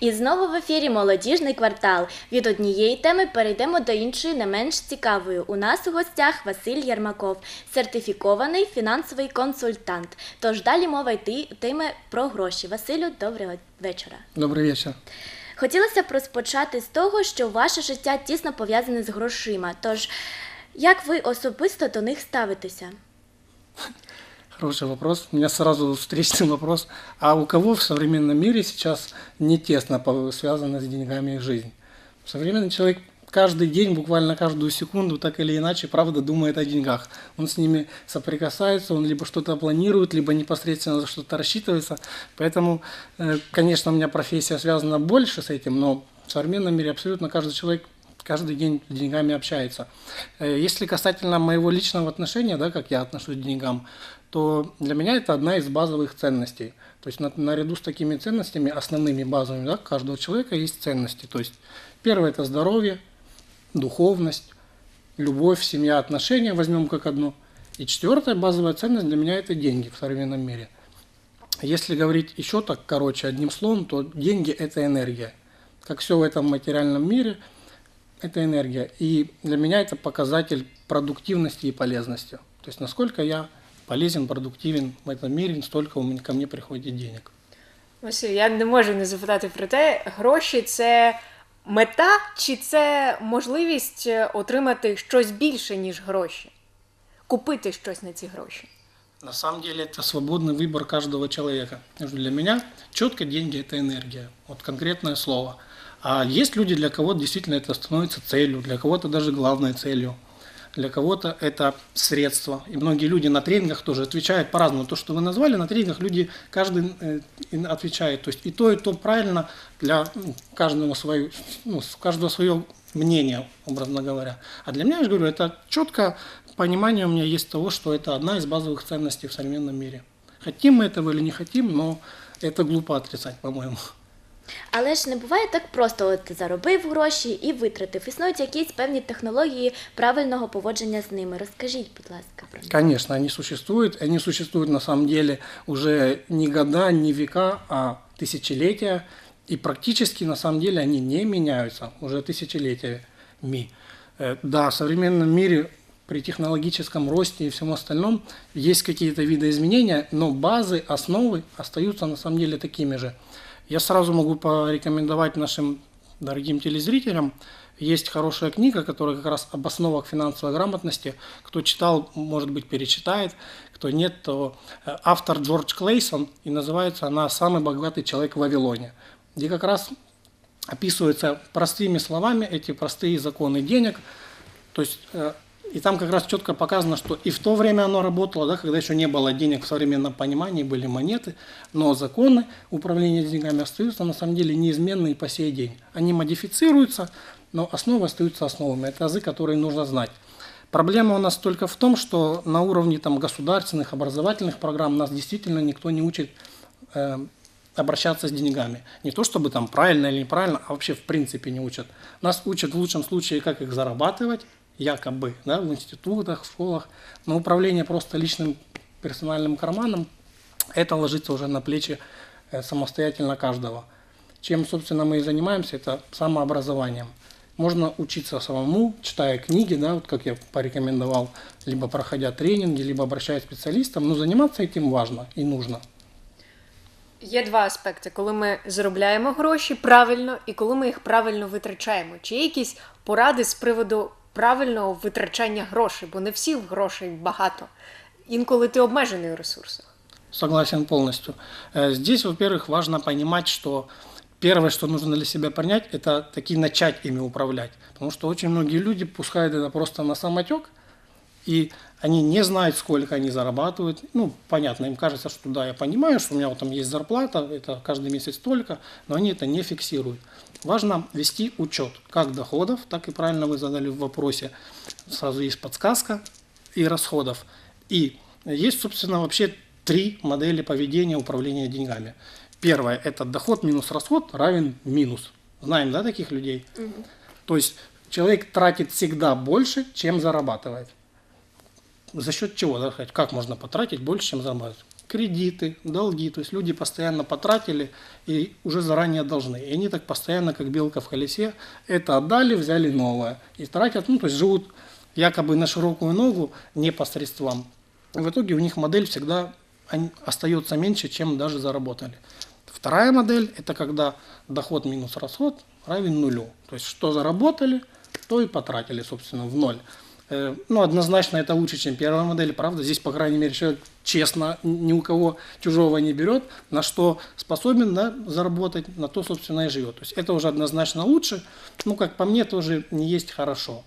І знову в ефірі молодіжний квартал. Від однієї теми перейдемо до іншої, не менш цікавої. У нас у гостях Василь Єрмаков, сертифікований фінансовий консультант. Тож далі мова йти йтиме про гроші. Василю, доброго вечора. Добрый вечер. Хотілося б розпочати з того, що ваше життя тісно пов'язане з грошима. Тож, як ви особисто до них ставитеся? Хороший вопрос. У меня сразу встречный вопрос. А у кого в современном мире сейчас не тесно связана с деньгами жизнь? Современный человек каждый день, буквально каждую секунду, так или иначе, правда, думает о деньгах. Он с ними соприкасается, он либо что-то планирует, либо непосредственно за что-то рассчитывается. Поэтому, э, конечно, у меня профессия связана больше с этим, но в современном мире абсолютно каждый человек каждый день с деньгами общается. Э, Если касательно моего личного отношения, да, как я отношусь к деньгам, то для меня это одна из базовых ценностей. То есть на- наряду с такими ценностями, основными базовыми, да, каждого человека есть ценности. То есть первое это здоровье, духовность, любовь, семья, отношения, возьмем как одно. И четвертая базовая ценность для меня это деньги в современном мире. Если говорить еще так короче, одним словом, то деньги это энергия. Как все в этом материальном мире, это энергия. И для меня это показатель продуктивности и полезности. То есть насколько я полезен, продуктивен в этом мире, столько у меня, ко мне приходит денег. Василь, я не можу не запитати про те, гроші це мета чи це можливість е, отримати щось більше, ніж гроші? Купити щось на ці гроші. На самом деле это свободный выбор каждого человека. Для меня четко деньги это энергия. Вот конкретное слово. А есть люди, для кого действительно это становится целью, для кого-то даже главной целью. для кого-то это средство. И многие люди на тренингах тоже отвечают по-разному. То, что вы назвали, на тренингах люди, каждый э, отвечает. То есть и то, и то правильно для ну, каждого свое, ну, каждого свое мнение, образно говоря. А для меня, я же говорю, это четко понимание у меня есть того, что это одна из базовых ценностей в современном мире. Хотим мы этого или не хотим, но это глупо отрицать, по-моему. Але ж не буває так просто, от заробив гроші і витратив. Існують якісь певні технології правильного поводження з ними. Розкажіть, будь ласка, про них. Конечно, они существуют. Они существуют на самом деле уже не года, не века, а тысячелетия. И практически на самом деле они не меняются уже тысячелетиями. Э, Да, в современном мире при технологическом росте и всем остальном есть какие-то видоизменения, но базы, основы остаются на самом деле такими же. Я сразу могу порекомендовать нашим дорогим телезрителям. Есть хорошая книга, которая как раз об основах финансовой грамотности. Кто читал, может быть, перечитает. Кто нет, то э, автор Джордж Клейсон, и называется она «Самый богатый человек в Вавилоне», где как раз описываются простыми словами эти простые законы денег. То есть э, и там как раз четко показано, что и в то время оно работало, да, когда еще не было денег в современном понимании, были монеты, но законы управления деньгами остаются на самом деле неизменны и по сей день. Они модифицируются, но основы остаются основами. Это азы, которые нужно знать. Проблема у нас только в том, что на уровне там, государственных, образовательных программ нас действительно никто не учит э, обращаться с деньгами. Не то чтобы там правильно или неправильно, а вообще в принципе не учат. Нас учат в лучшем случае, как их зарабатывать, якобы, да, в институтах, в школах. Но управление просто личным персональным карманом, это ложится уже на плечи э, самостоятельно каждого. Чем, собственно, мы и занимаемся, это самообразованием. Можно учиться самому, читая книги, да, вот как я порекомендовал, либо проходя тренинги, либо обращаясь к специалистам, но заниматься этим важно и нужно. Є два аспекти: коли ми заробляємо гроші правильно і коли ми їх правильно витрачаємо. Чи є якісь поради з приводу правильного витрачання грошей? Бо не всіх грошей багато. Інколи ти обмежений у ресурсах. Согласен полностью. Э, Здесь, во-первых, важно понимать, что первое, что нужно для себя понять, это таки начать ими управлять. Потому что очень многие люди пускают это просто на самотек, и они не знают, сколько они зарабатывают. Ну, понятно, им кажется, что да, я понимаю, что у меня вот там есть зарплата, это каждый месяц столько, но они это не фиксируют. Важно вести учет как доходов, так и правильно вы задали в вопросе. Сразу есть подсказка и расходов. И есть, собственно, вообще три модели поведения управления деньгами. Первое – это доход минус расход равен минус. Знаем, да, таких людей? То есть человек тратит всегда больше, чем зарабатывает. За счет чего, да, как можно потратить больше, чем зарабатывать? кредиты, долги. То есть люди постоянно потратили и уже заранее должны. И они так постоянно, как белка в колесе, это отдали, взяли новое. И тратят, ну, то есть живут якобы на широкую ногу, не по средствам. В итоге у них модель всегда остается меньше, чем даже заработали. Вторая модель – это когда доход минус расход равен нулю. То есть что заработали, то и потратили, собственно, в ноль. Э, Ну, однозначно это лучше, чем первая модель, правда? Здесь, по крайней мере, человек честно ни у кого чужого не берет, на что способен да, заработать, на то, собственно, и живет. То есть это уже однозначно лучше, ну, как по мне, тоже не есть хорошо.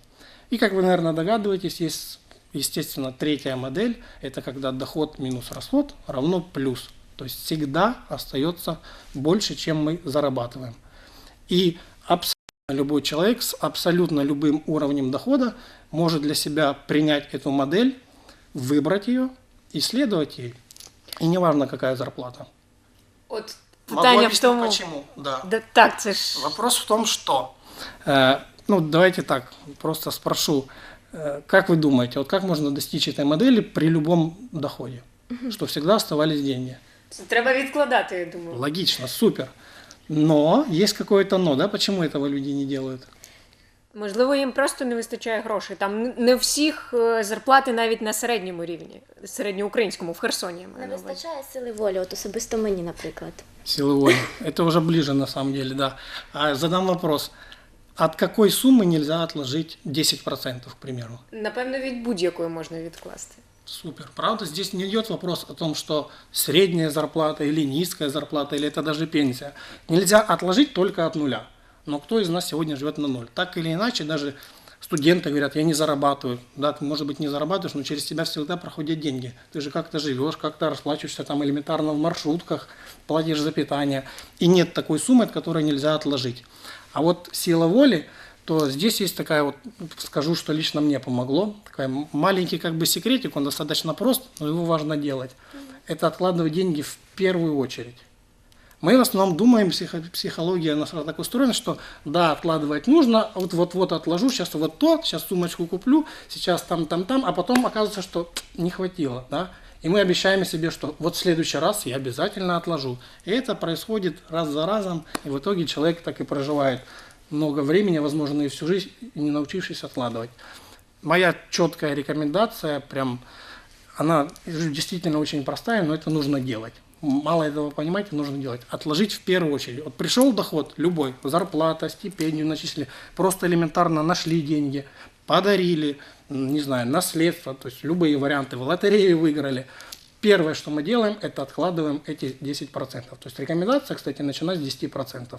И, как вы, наверное, догадываетесь, есть, естественно, третья модель, это когда доход минус расход равно плюс. То есть всегда остается больше, чем мы зарабатываем. И абсолютно любой человек с абсолютно любым уровнем дохода может для себя принять эту модель, выбрать ее и следовать ей. И неважно, какая зарплата. От Могу питання в тому. почему. Да. Да, так, це ж Вопрос в том, что, э, ну, давайте так, просто спрошу, э, как вы думаете, вот как можно достичь этой модели при любом доходе, что всегда оставались деньги? треба відкладати, я думаю. Логично, супер. Но есть какое-то но, да, почему этого люди не делают? Можливо, їм просто не вистачає грошей. Там н- не у всіх е, зарплати навіть на середньому рівні, середньоукраїнському, в Херсоні. я маю Не на увазі. вистачає сили волі, от особисто мені, наприклад. Силы воли. Это уже ближе на самом деле, да. А задам вопрос. От какой суммы нельзя отложить 10%, к примеру? Напевно, від будь-якої можна відкласти. Супер. Правда, здесь не идет вопрос о том, что средняя зарплата или низкая зарплата, или это даже пенсия. Нельзя отложить только от нуля. Но кто из нас сегодня живет на ноль? Так или иначе, даже студенты говорят, я не зарабатываю. Да, ты, может быть, не зарабатываешь, но через тебя всегда проходят деньги. Ты же как-то живешь, как-то расплачиваешься там элементарно в маршрутках, платишь за питание. И нет такой суммы, от которой нельзя отложить. А вот сила воли, то здесь есть такая вот, скажу, что лично мне помогло, такой маленький как бы секретик, он достаточно прост, но его важно делать. Это откладывать деньги в первую очередь. Мы в основном думаем, психо- психология нас так устроена, что да, откладывать нужно, а вот вот-вот отложу, сейчас вот то, сейчас сумочку куплю, сейчас там-там-там, а потом оказывается, что не хватило, да, и мы обещаем себе, что вот в следующий раз я обязательно отложу. И это происходит раз за разом, и в итоге человек так и проживает много времени, возможно, и всю жизнь, не научившись откладывать. Моя четкая рекомендация, прям, она действительно очень простая, но это нужно делать. Мало этого понимаете, нужно делать. Отложить в первую очередь. Вот пришел доход, любой, зарплата, стипендию начислили, просто элементарно нашли деньги, подарили, не знаю, наследство, то есть любые варианты, в лотерею выиграли. Первое, что мы делаем, это откладываем эти 10%. То есть рекомендация, кстати, начинать с 10%.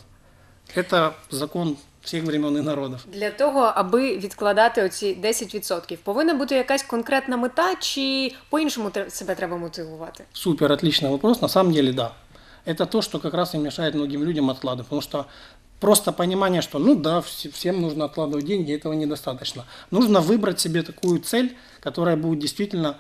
Это закон всех времен и народов. Для того, аби відкладати оці 10%, повинна бути якась конкретна мета, чи по-іншому тре- себе треба мотивувати? Супер, отличный вопрос. На самом деле, да. Это то, что как раз и мешает многим людям откладывать. Потому что просто понимание, что ну да, вс- всем нужно откладывать деньги, этого недостаточно. Нужно выбрать себе такую цель, которая будет действительно э,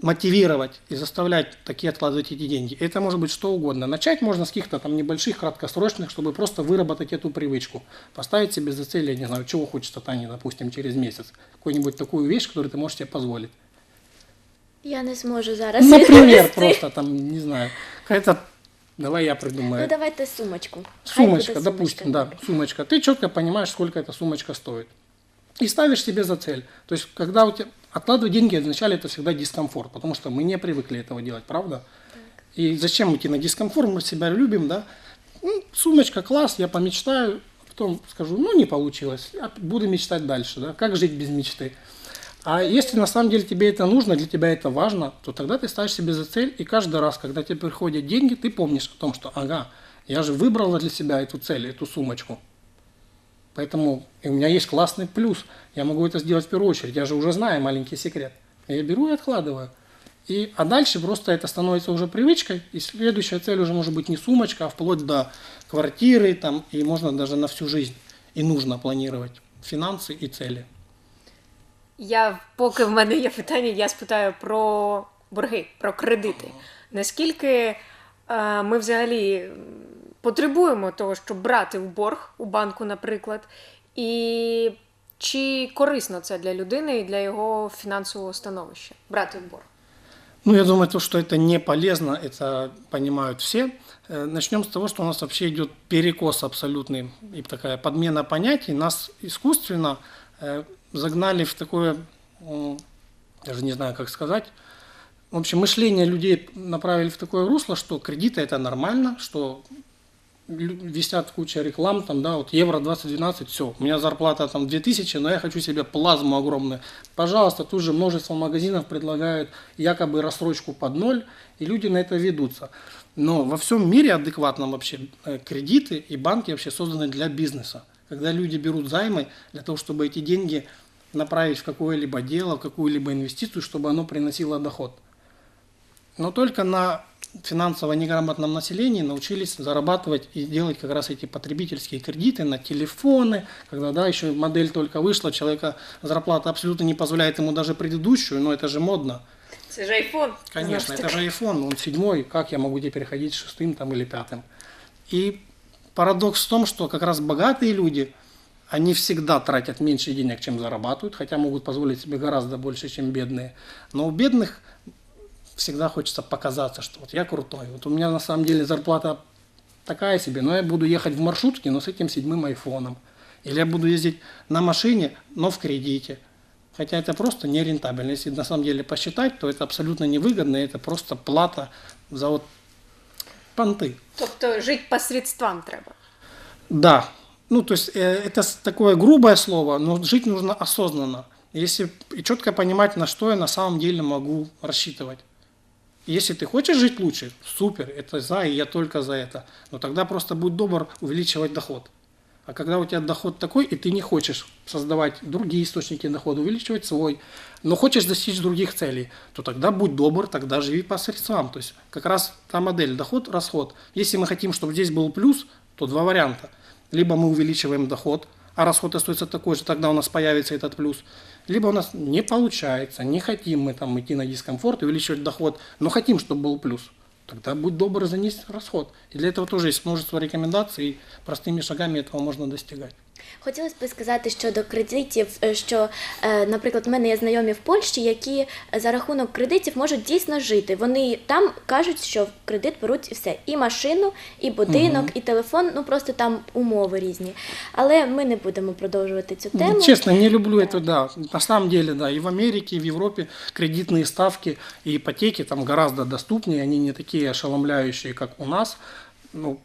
мотивировать и заставлять такие откладывать эти деньги. Это может быть что угодно. Начать можно с каких-то там небольших, краткосрочных, чтобы просто выработать эту привычку. Поставить себе за цель, я не знаю, чего хочется Таня, допустим, через месяц. Какую-нибудь такую вещь, которую ты можешь себе позволить. Я не зможу зараз. Например, просто там, не знаю, какая-то, давай я придумаю. Ну давайте сумочку. Сумочка, буде допустим, да, сумочка. Ты четко понимаешь, сколько эта сумочка стоит. И ставишь себе за цель. То есть, когда у тебя откладывать деньги, вначале это всегда дискомфорт, потому что мы не привыкли этого делать, правда? И зачем идти на дискомфорт, мы себя любим, да? Ну, сумочка, класс, я помечтаю, потом скажу, ну, не получилось, я буду мечтать дальше, да? Как жить без мечты? А если на самом деле тебе это нужно, для тебя это важно, то тогда ты ставишь себе за цель, и каждый раз, когда тебе приходят деньги, ты помнишь о том, что, ага, я же выбрала для себя эту цель, эту сумочку. Поэтому у меня есть классный плюс. Я могу это сделать в первую очередь. Я же уже знаю маленький секрет. Я беру и откладываю. И, а дальше просто это становится уже привычкой. И следующая цель уже может быть не сумочка, а вплоть до квартиры. Там, и можно даже на всю жизнь. И нужно планировать финансы и цели. Я поки в мене є питання, я спитаю про борги, про кредити. Наскільки ми взагалі м, потребуємо того, щоб брати в борг у банку, наприклад, і чи корисно це для людини і для його фінансового становища брати в борг? Ну, я думаю, то, что это не полезно, это понимают все. Э, Начнем с того, что у нас вообще идет перекос абсолютный и такая подмена понятий. Нас искусственно э, загнали в такое, м, даже не знаю, как сказать, в общем, мышление людей направили в такое русло, что кредиты это нормально, что висят куча реклам, там, да, вот евро 2012, все, у меня зарплата там 2000, но я хочу себе плазму огромную. Пожалуйста, тут же множество магазинов предлагают якобы рассрочку под ноль, и люди на это ведутся. Но во всем мире адекватном вообще э, кредиты и банки вообще созданы для бизнеса. Когда люди берут займы для того, чтобы эти деньги направить в какое-либо дело, в какую-либо инвестицию, чтобы оно приносило доход. Но только на финансово неграмотном населении научились зарабатывать и делать как раз эти потребительские кредиты на телефоны, когда да, еще модель только вышла, человека зарплата абсолютно не позволяет ему даже предыдущую, но это же модно. Це ж айфон. Конечно, это же iPhone, он седьмой, как я могу теперь ходить шестым там или пятым? И парадокс в том, что как раз богатые люди, они всегда тратят меньше денег, чем зарабатывают, хотя могут позволить себе гораздо больше, чем бедные. Но у бедных всегда хочется показаться, что вот я крутой. Вот у меня на самом деле зарплата такая себе, но я буду ехать в маршрутке, но с этим седьмым айфоном. Или я буду ездить на машине, но в кредите. Хотя это просто нерентабельно. Если на самом деле посчитать, то это абсолютно невыгодно, это просто плата за вот понты. Тобто жити по средствам треба. Да, ну то есть э, это такое грубое слово, но жить нужно осознанно. Если и четко понимать, на что я на самом деле могу рассчитывать. Если ты хочешь жить лучше, супер, это за, и я только за это. Но тогда просто будь добр увеличивать доход. А когда у тебя доход такой, и ты не хочешь создавать другие источники дохода, увеличивать свой, но хочешь достичь других целей, то тогда будь добр, тогда живи по средствам. То есть как раз та модель доход-расход. Если мы хотим, чтобы здесь был плюс, то два варианта. Либо мы увеличиваем доход, а расход остается такой же, тогда у нас появится этот плюс. Либо у нас не получается, не хотим мы там идти на дискомфорт, увеличивать доход, но хотим, чтобы был плюс. Тогда будь добр занизить расход. И для этого тоже есть множество рекомендаций, и простыми шагами этого можно достигать. Хотілося б сказати щодо кредитів, е, що, е, наприклад, в мене є знайомі в Польщі, які за рахунок кредитів можуть дійсно жити. Вони там кажуть, що в кредит беруть і все: і машину, і будинок, і телефон. Ну просто там умови різні. Але ми не будемо продовжувати цю тему. Честно, не люблю это, да. На самом деле, да, и в Америке, и в Европе кредитные ставки и ипотеки там гораздо доступнее, они не такие ошеломляющие, как у нас. Ну,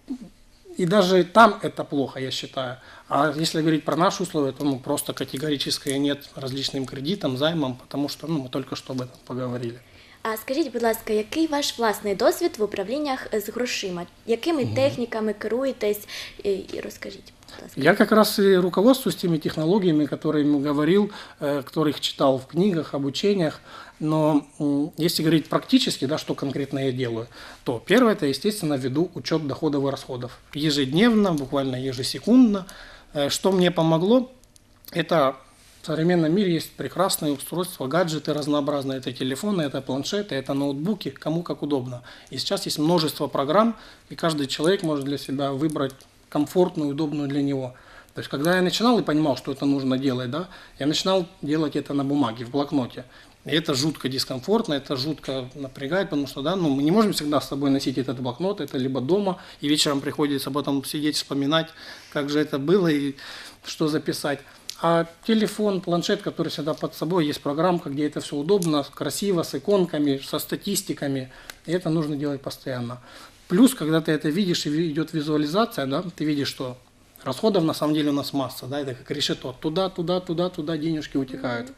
и даже там это плохо, я считаю. А если говорить про наши условия, то ну, просто категорическое нет различным кредитам, займам, потому что ну, мы только что об этом поговорили. А скажіть, будь ласка, який ваш власний досвід в управліннях з грошима? Якими техніками керуєтесь? І і розкажіть, будь ласка. Я как раз и руководствуюсь теми технологиями, которыми говорил, э, которых читал в книгах, обучениях. Но если говорить практически, да, что конкретно я делаю, то первое, это, естественно, веду учет доходов и расходов. Ежедневно, буквально ежесекундно. Э, Что мне помогло, это в современном мире есть прекрасные устройства, гаджеты разнообразные. Это телефоны, это планшеты, это ноутбуки, кому как удобно. И сейчас есть множество программ, и каждый человек может для себя выбрать комфортную, удобную для него. То есть, когда я начинал и понимал, что это нужно делать, да, я начинал делать это на бумаге, в блокноте. И это жутко дискомфортно, это жутко напрягает, потому что, да, ну, мы не можем всегда с собой носить этот блокнот, это либо дома, и вечером приходится потом сидеть, вспоминать, как же это было и что записать. А телефон, планшет, который всегда под собой, есть программка, где это все удобно, красиво, с иконками, со статистиками, и это нужно делать постоянно. Плюс, когда ты это видишь и идет визуализация, да, ты видишь, что расходов на самом деле у нас масса, да, это как решето, туда, туда, туда, туда денежки утекают.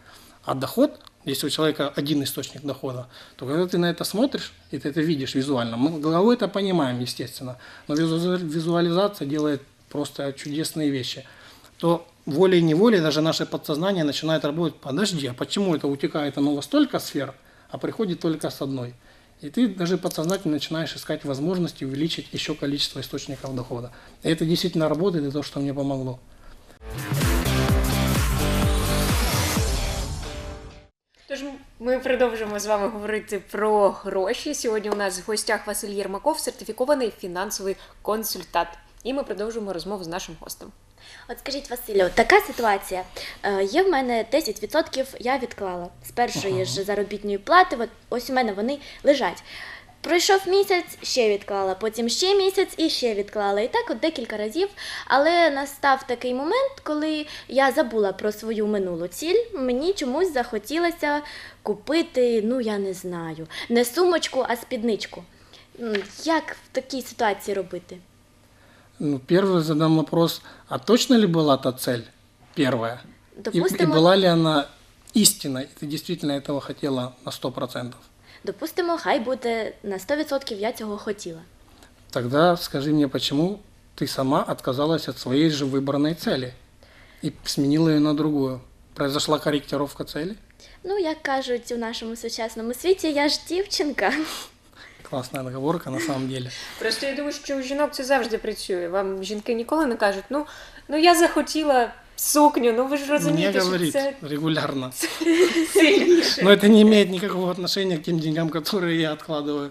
А доход, если у человека один источник дохода, то когда ты на это смотришь, и ты это видишь визуально, мы головой это понимаем, естественно, но визу- визуализация делает просто чудесные вещи, то волей-неволей даже наше подсознание начинает работать, подожди, а почему это утекает оно во столько сфер, а приходит только с одной? И ты даже подсознательно начинаешь искать возможности увеличить еще количество источников дохода. И это действительно работает, и то, что мне помогло. Тож ми продовжимо з вами говорити про гроші. Сьогодні у нас в гостях Василь Єрмаков, сертифікований фінансовий консультант. І ми продовжуємо розмову з нашим гостем. От скажіть, Василю, така ситуація. Е, Є в мене 10% я відклала з першої ж заробітної плати. От ось у мене вони лежать. Пройшов місяць, ще відклала, потім ще місяць і ще відклала. І так от декілька разів. Але настав такий момент, коли я забула про свою минулу ціль. Мені чомусь захотілося купити, ну я не знаю, не сумочку, а спідничку. М, Як в такій ситуації робити? Ну, первый задам вопрос, а точно ли была та цель первая? И, и Допустимо, была ли она истинной? И Ты действительно этого хотела на 100%? Допустимо, хай буде на 100% я цього хотіла. Тогда скажи мне, почему ты сама отказалась от своей же выбранной цели и сменила ее на другую? Произошла корректировка цели? Ну, як кажуть у нашому сучасному світі, я ж дівчинка. Классная договорка на самом деле. Просто я думаю, що у жінок це завжди працює. Вам жінки ніколи не кажуть, ну, ну я захотіла сукню, ну ви ж Мне розумієте, що говорит це регулярно. сильніше. Но это не имеет никакого отношения к тем деньгам, которые я откладываю.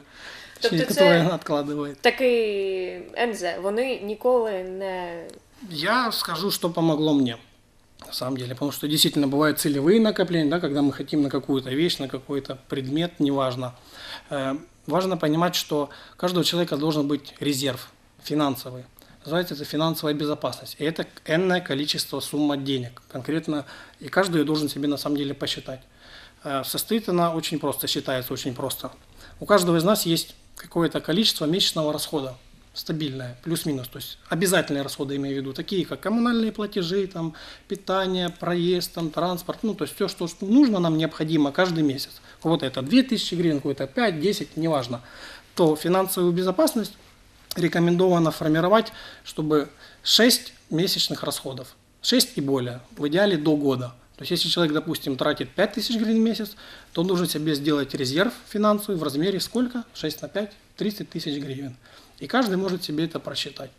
Точнее, Тобто которые це- она откладывает. Такий НЗ, вони ніколи не Я скажу, что помогло мне. На самом деле, потому что действительно бывают целевые накопления, да, когда мы хотим на какую-то вещь, на какой-то предмет, неважно. Э, важно понимать, что у каждого человека должен быть резерв финансовый. Называется это финансовая безопасность. И это энное количество сумма денег. Конкретно, и каждый должен себе на самом деле посчитать. Э, состоит она очень просто, считается очень просто. У каждого из нас есть какое-то количество месячного расхода стабильное, плюс-минус, то есть обязательные расходы, имею в виду, такие как коммунальные платежи, там, питание, проезд, там, транспорт, ну, то есть все, что нужно нам необходимо каждый месяц. Кого-то это 2000 гривен, кого-то 5, 10, неважно. То финансовую безопасность рекомендовано формировать, чтобы 6 месячных расходов, 6 и более, в идеале до года. То есть если человек, допустим, тратит 5000 гривен в месяц, то он должен себе сделать резерв финансовый в размере сколько? 6 на 5? 30 тысяч гривен. И каждый может себе это просчитать.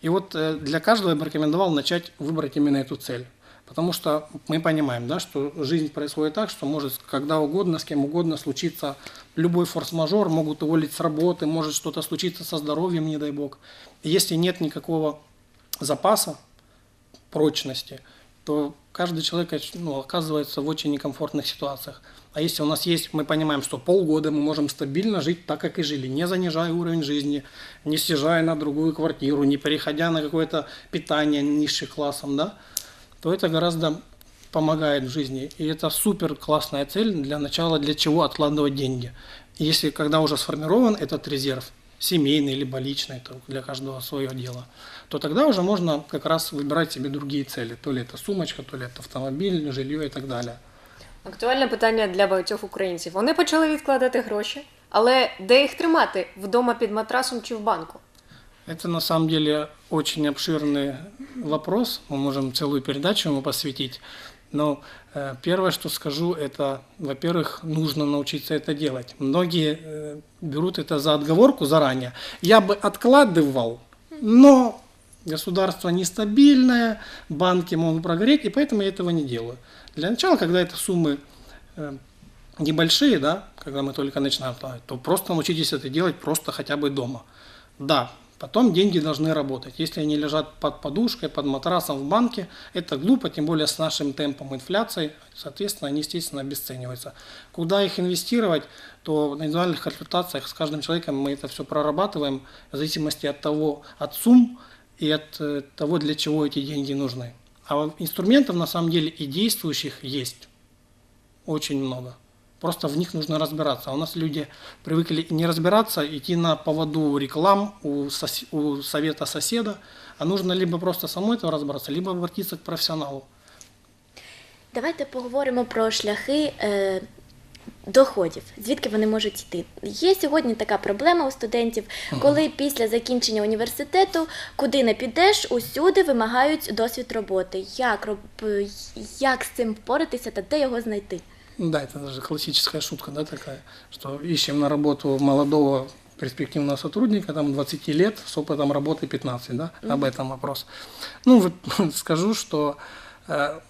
И вот э, для каждого я бы рекомендовал начать выбрать именно эту цель. Потому что мы понимаем, да, что жизнь происходит так, что может когда угодно, с кем угодно случиться любой форс-мажор, могут уволить с работы, может что-то случиться со здоровьем, не дай бог. И если нет никакого запаса, прочности, то каждый человек ну, оказывается в очень некомфортных ситуациях. А если у нас есть, мы понимаем, что полгода мы можем стабильно жить так, как и жили, не занижая уровень жизни, не съезжая на другую квартиру, не переходя на какое-то питание низшим классом, да, то это гораздо помогает в жизни. И это супер классная цель для начала, для чего откладывать деньги. И если когда уже сформирован этот резерв, семейный либо личный, то для каждого свое дело, то тогда уже можно как раз выбирать себе другие цели. То ли это сумочка, то ли это автомобиль, жилье и так далее. Актуальне питання для багатьох українців. Вони почали відкладати гроші, але де їх тримати? Вдома під матрасом чи в банку? Это на самом деле очень обширный вопрос. Мы можем целую передачу ему посвятить. Но э, первое, что скажу, это, во-первых, нужно научиться это делать. Многие э, берут это за отговорку заранее. Я бы откладывал, но государство нестабильное, банки могут прогореть, и поэтому я этого не делаю. Для начала, когда это суммы э, небольшие, да, когда мы только начинаем платить, то просто научитесь это делать просто хотя бы дома. Да, потом деньги должны работать. Если они лежат под подушкой, под матрасом в банке, это глупо, тем более с нашим темпом инфляции, соответственно, они, естественно, обесцениваются. Куда их инвестировать, то на индивидуальных консультациях с каждым человеком мы это все прорабатываем в зависимости от того, от сумм и от э, того, для чего эти деньги нужны. А инструментов на самом деле и действующих есть очень много. Просто в них нужно разбираться. А у нас люди привыкли не разбираться, идти на поводу реклам у, сос- у совета соседа, а нужно либо просто самой этого разбираться, либо обратиться к профессионалу. Давайте поговоримо про шляхи е, доходів, звідки вони можуть йти. Є сьогодні така проблема у студентів, коли після закінчення університету, куди не підеш, усюди вимагають досвід роботи. Як, роб- як з цим впоратися та де його знайти? Да, это даже классическая шутка, да, такая, что ищем на работу молодого перспективного сотрудника, там 20 лет, с опытом работы 15, да, об этом вопрос. Ну, вот скажу, что э,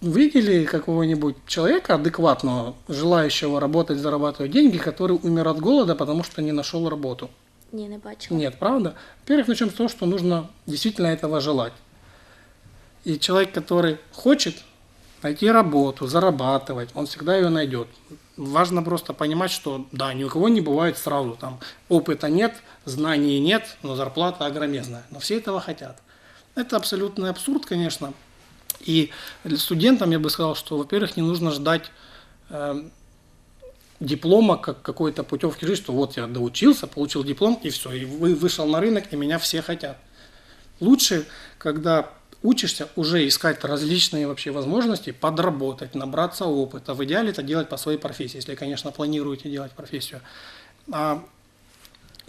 видели какого-нибудь человека адекватного, желающего работать, зарабатывать деньги, который умер от голода, потому что не нашел работу? Ні, не бачила. Нет, правда? Во-первых, начнем с того, что нужно действительно этого желать. И человек, который хочет найти работу, зарабатывать, он всегда ее найдет. Важно просто понимать, что да, ни у кого не бывает сразу. Там опыта нет, знаний нет, но зарплата огромезная. Но все этого хотят. Это абсолютный абсурд, конечно. И студентам я бы сказал, что, во-первых, не нужно ждать э, диплома как какой-то путевки в жизнь, что вот я доучился, получил диплом, и все, и вы вышел на рынок, и меня все хотят. Лучше, когда учишься, уже искать различные вообще возможности, подработать, набраться опыта. В идеале это делать по своей профессии, если, конечно, планируете делать профессию. А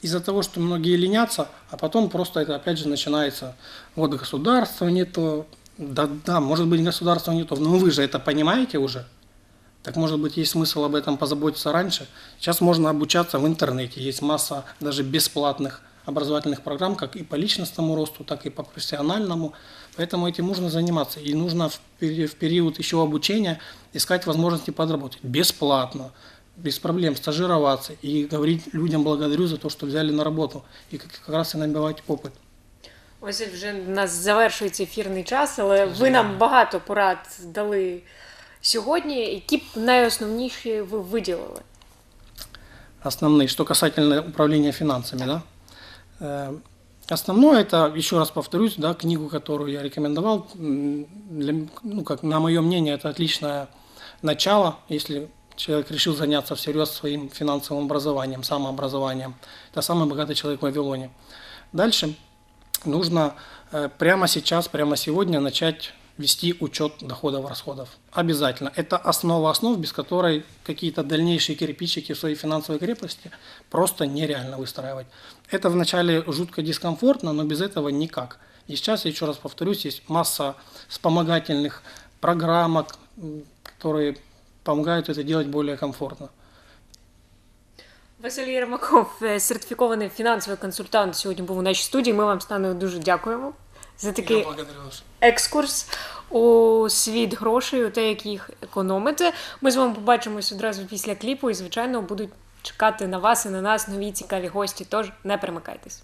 из-за того, что многие ленятся, а потом просто это опять же начинается, вот государство не то, да, да, может быть государство не то, но вы же это понимаете уже. Так может быть есть смысл об этом позаботиться раньше. Сейчас можно обучаться в интернете, есть масса даже бесплатных образовательных программ, как и по личностному росту, так и по профессиональному. Поэтому этим нужно заниматься. И нужно в пери- в период еще обучения искать возможности подработать. Бесплатно, без проблем, стажироваться и говорить людям благодарю за то, что взяли на работу. И как как раз и набивать опыт. Василь, вже у нас завершується ефірний час, але ви нам багато порад дали сьогодні. Які б найосновніші ви виділили? основные. Что касательно управления финансами, да. Э, Основное это, еще раз повторюсь, да, книгу, которую я рекомендовал, для, ну, как на мое мнение, это отличное начало, если человек решил заняться всерьез своим финансовым образованием, самообразованием. Это самый богатый человек в Вавилоне. Дальше нужно э, прямо сейчас, прямо сегодня начать вести учет доходов и расходов. Обязательно. Это основа основ, без которой какие-то дальнейшие кирпичики в своей финансовой крепости просто нереально выстраивать. Это вначале жутко дискомфортно, но без этого никак. И сейчас, я еще раз повторюсь, есть масса вспомогательных программок, м, которые помогают это делать более комфортно. Василь Єрмаков, е, сертифікований фінансовий консультант, сьогодні був у нашій студії. Ми вам стану дуже дякуємо за такий Я благодарю вас. Екскурс у світ грошей, у те, як їх економити. Ми з вами побачимось одразу після кліпу, і звичайно будуть чекати на вас і на нас нові цікаві гості. Тож не перемикайтесь.